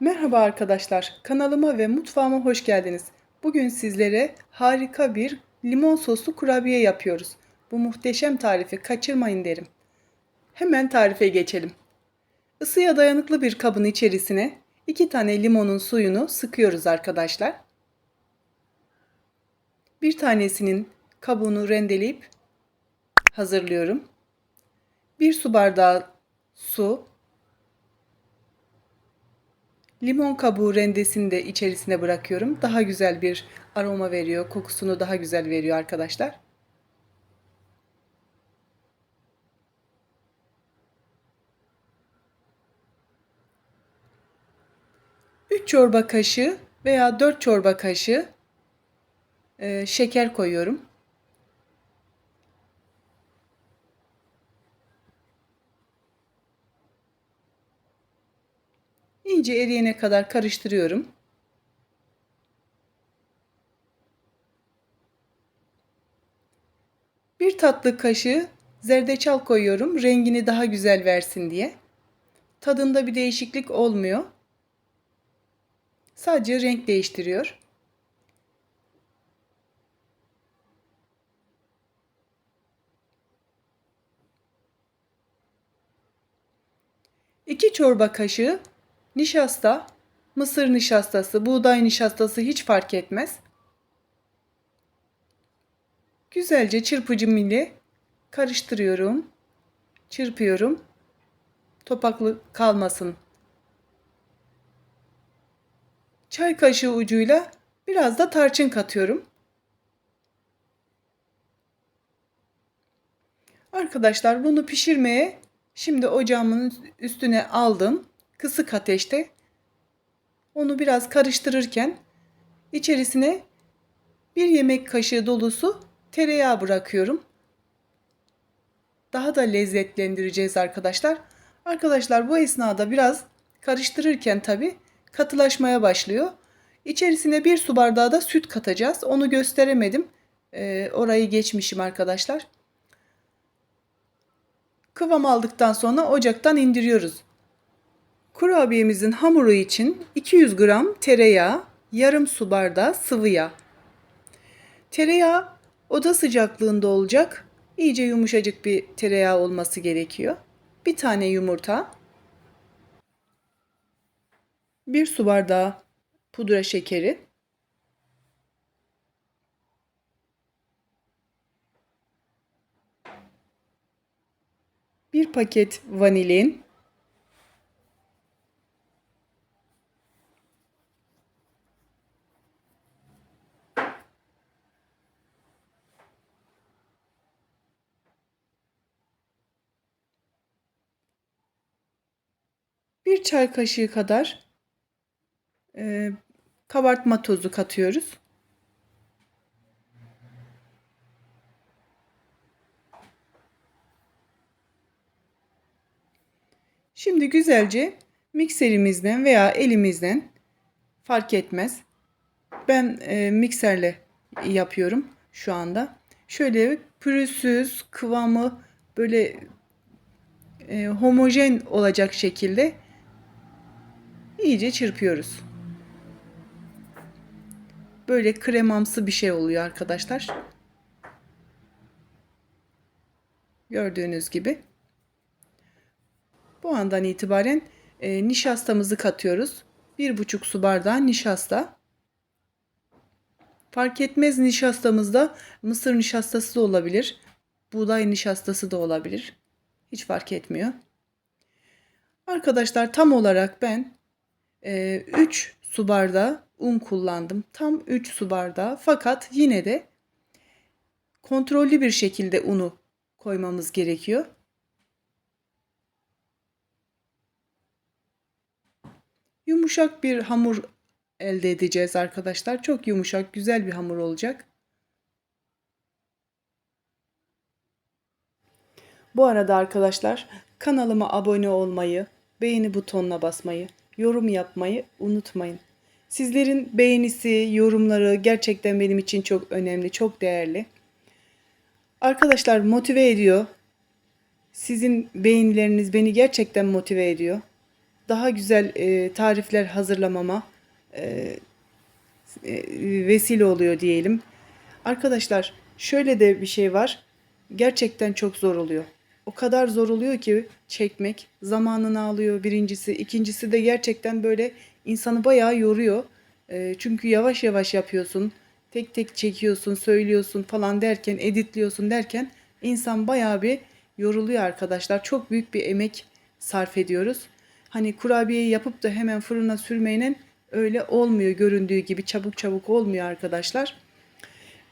Merhaba arkadaşlar, kanalıma ve mutfağıma hoş geldiniz. Bugün sizlere harika bir limon soslu kurabiye yapıyoruz. Bu muhteşem tarifi kaçırmayın derim. Hemen tarife geçelim. Isıya dayanıklı bir kabın içerisine 2 tane limonun suyunu sıkıyoruz arkadaşlar. Bir tanesinin kabuğunu rendeleyip hazırlıyorum. 1 su bardağı su, Limon kabuğu rendesini de içerisine bırakıyorum. Daha güzel bir aroma veriyor. Kokusunu daha güzel veriyor arkadaşlar. Üç çorba kaşığı veya 4 çorba kaşığı e, şeker koyuyorum. İyice eriyene kadar karıştırıyorum. Bir tatlı kaşığı zerdeçal koyuyorum. Rengini daha güzel versin diye. Tadında bir değişiklik olmuyor. Sadece renk değiştiriyor. İki çorba kaşığı Nişasta, mısır nişastası, buğday nişastası hiç fark etmez. Güzelce çırpıcım ile karıştırıyorum. Çırpıyorum. Topaklı kalmasın. Çay kaşığı ucuyla biraz da tarçın katıyorum. Arkadaşlar bunu pişirmeye şimdi ocağımın üstüne aldım kısık ateşte onu biraz karıştırırken içerisine bir yemek kaşığı dolusu tereyağı bırakıyorum. Daha da lezzetlendireceğiz arkadaşlar. Arkadaşlar bu esnada biraz karıştırırken tabi katılaşmaya başlıyor. İçerisine bir su bardağı da süt katacağız. Onu gösteremedim. Ee, orayı geçmişim arkadaşlar. Kıvam aldıktan sonra ocaktan indiriyoruz. Kurabiyemizin hamuru için 200 gram tereyağı, yarım su bardağı sıvı yağ. Tereyağı oda sıcaklığında olacak. İyice yumuşacık bir tereyağı olması gerekiyor. Bir tane yumurta. Bir su bardağı pudra şekeri. Bir paket vanilin. Bir çay kaşığı kadar e, kabartma tozu katıyoruz. Şimdi güzelce mikserimizden veya elimizden fark etmez. Ben e, mikserle yapıyorum şu anda. Şöyle pürüzsüz, kıvamı böyle e, homojen olacak şekilde iyice çırpıyoruz. Böyle kremamsı bir şey oluyor arkadaşlar. Gördüğünüz gibi. Bu andan itibaren e, nişastamızı katıyoruz. Bir buçuk su bardağı nişasta. Fark etmez nişastamızda mısır nişastası da olabilir. Buğday nişastası da olabilir. Hiç fark etmiyor. Arkadaşlar tam olarak ben 3 ee, su bardağı un kullandım. Tam 3 su bardağı fakat yine de kontrollü bir şekilde unu koymamız gerekiyor. Yumuşak bir hamur elde edeceğiz arkadaşlar. Çok yumuşak, güzel bir hamur olacak. Bu arada arkadaşlar kanalıma abone olmayı, beğeni butonuna basmayı yorum yapmayı unutmayın. Sizlerin beğenisi, yorumları gerçekten benim için çok önemli, çok değerli. Arkadaşlar motive ediyor. Sizin beğenileriniz beni gerçekten motive ediyor. daha güzel e, tarifler hazırlamama e, e, vesile oluyor diyelim. Arkadaşlar şöyle de bir şey var. Gerçekten çok zor oluyor. O kadar zor oluyor ki çekmek. Zamanını alıyor birincisi. ikincisi de gerçekten böyle insanı bayağı yoruyor. E, çünkü yavaş yavaş yapıyorsun. Tek tek çekiyorsun, söylüyorsun falan derken, editliyorsun derken insan bayağı bir yoruluyor arkadaşlar. Çok büyük bir emek sarf ediyoruz. Hani kurabiyeyi yapıp da hemen fırına sürmeyle öyle olmuyor göründüğü gibi çabuk çabuk olmuyor arkadaşlar.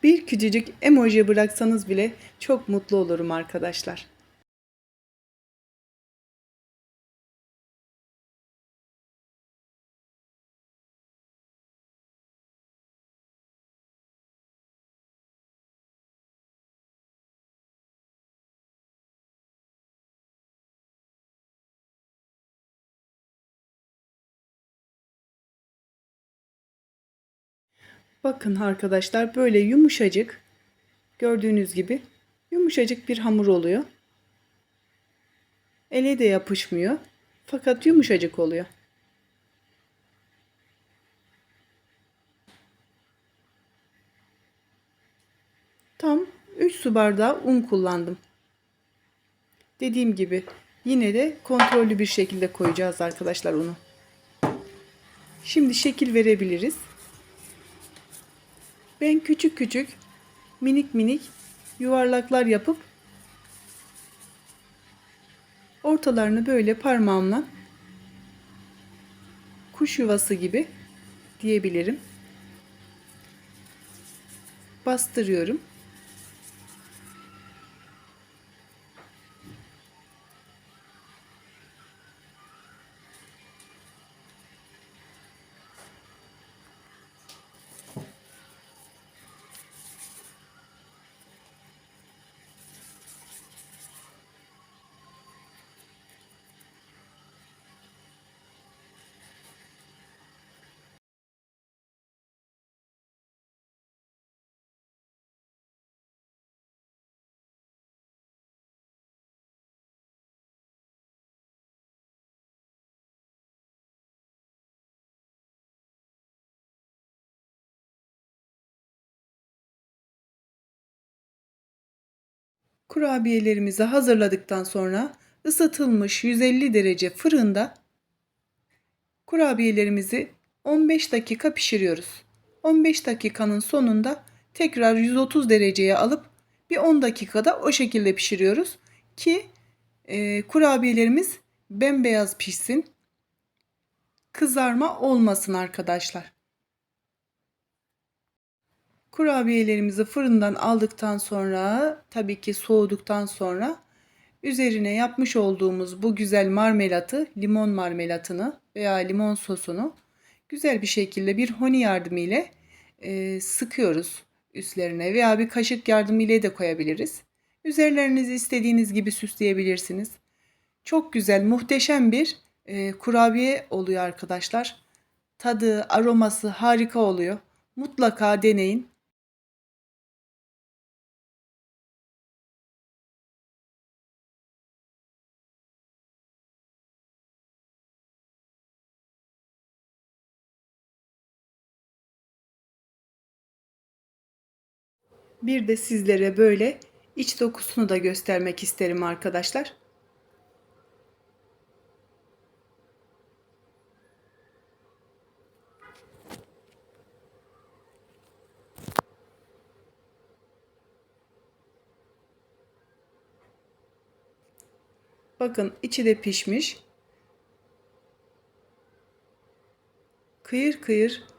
Bir küçücük emoji bıraksanız bile çok mutlu olurum arkadaşlar. Bakın arkadaşlar böyle yumuşacık gördüğünüz gibi yumuşacık bir hamur oluyor. Ele de yapışmıyor. Fakat yumuşacık oluyor. Tam 3 su bardağı un kullandım. Dediğim gibi yine de kontrollü bir şekilde koyacağız arkadaşlar unu. Şimdi şekil verebiliriz. Ben küçük küçük minik minik yuvarlaklar yapıp ortalarını böyle parmağımla kuş yuvası gibi diyebilirim. Bastırıyorum. Kurabiyelerimizi hazırladıktan sonra ısıtılmış 150 derece fırında kurabiyelerimizi 15 dakika pişiriyoruz. 15 dakikanın sonunda tekrar 130 dereceye alıp bir 10 dakikada o şekilde pişiriyoruz ki e, kurabiyelerimiz bembeyaz pişsin. Kızarma olmasın arkadaşlar. Kurabiyelerimizi fırından aldıktan sonra tabii ki soğuduktan sonra üzerine yapmış olduğumuz bu güzel marmelatı, limon marmelatını veya limon sosunu güzel bir şekilde bir honi yardımı ile e, sıkıyoruz üstlerine veya bir kaşık yardımı ile de koyabiliriz. Üzerlerinizi istediğiniz gibi süsleyebilirsiniz. Çok güzel, muhteşem bir e, kurabiye oluyor arkadaşlar. Tadı, aroması harika oluyor. Mutlaka deneyin. Bir de sizlere böyle iç dokusunu da göstermek isterim arkadaşlar. Bakın içi de pişmiş. Kıyır kıyır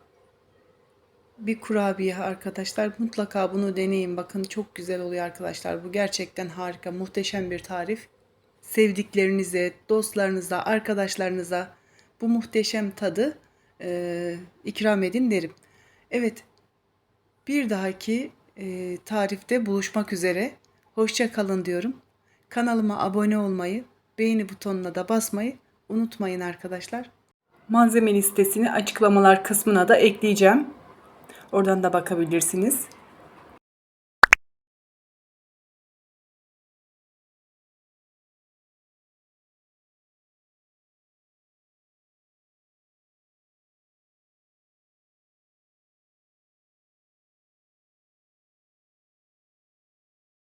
bir kurabiye arkadaşlar. Mutlaka bunu deneyin. Bakın çok güzel oluyor arkadaşlar. Bu gerçekten harika, muhteşem bir tarif. Sevdiklerinize, dostlarınıza, arkadaşlarınıza bu muhteşem tadı e, ikram edin derim. Evet, bir dahaki e, tarifte buluşmak üzere. Hoşça kalın diyorum. Kanalıma abone olmayı, beğeni butonuna da basmayı unutmayın arkadaşlar. Malzeme listesini açıklamalar kısmına da ekleyeceğim. Oradan da bakabilirsiniz.